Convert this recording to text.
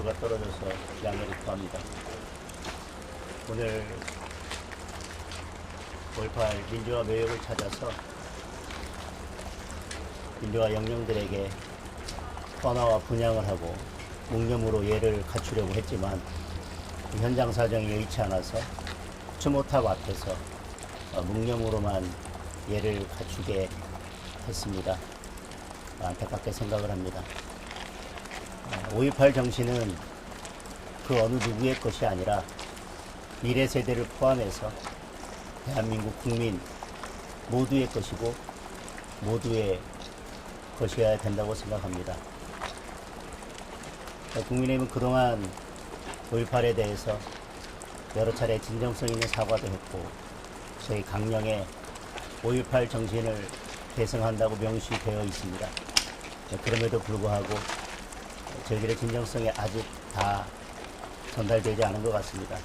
고추가 떨어져서 양해를 구합니다. 오늘 5.18 민주화 묘역을 찾아서 민주화 영령들에게 헌화와 분양을 하고 묵념으로 예를 갖추려고 했지만 그 현장 사정이 여의치 않아서 추모탑 앞에서 어, 묵념으로만 예를 갖추게 했습니다. 안타깝게 생각을 합니다. 5.18 정신은 그 어느 누구의 것이 아니라 미래 세대를 포함해서 대한민국 국민 모두의 것이고 모두의 것이어야 된다고 생각합니다. 국민의힘은 그동안 5.18에 대해서 여러 차례 진정성 있는 사과도 했고 저희 강령에 5.18 정신을 계승한다고 명시되어 있습니다. 그럼에도 불구하고 저희들의 진정성이 아직 다 전달되지 않은 것 같습니다.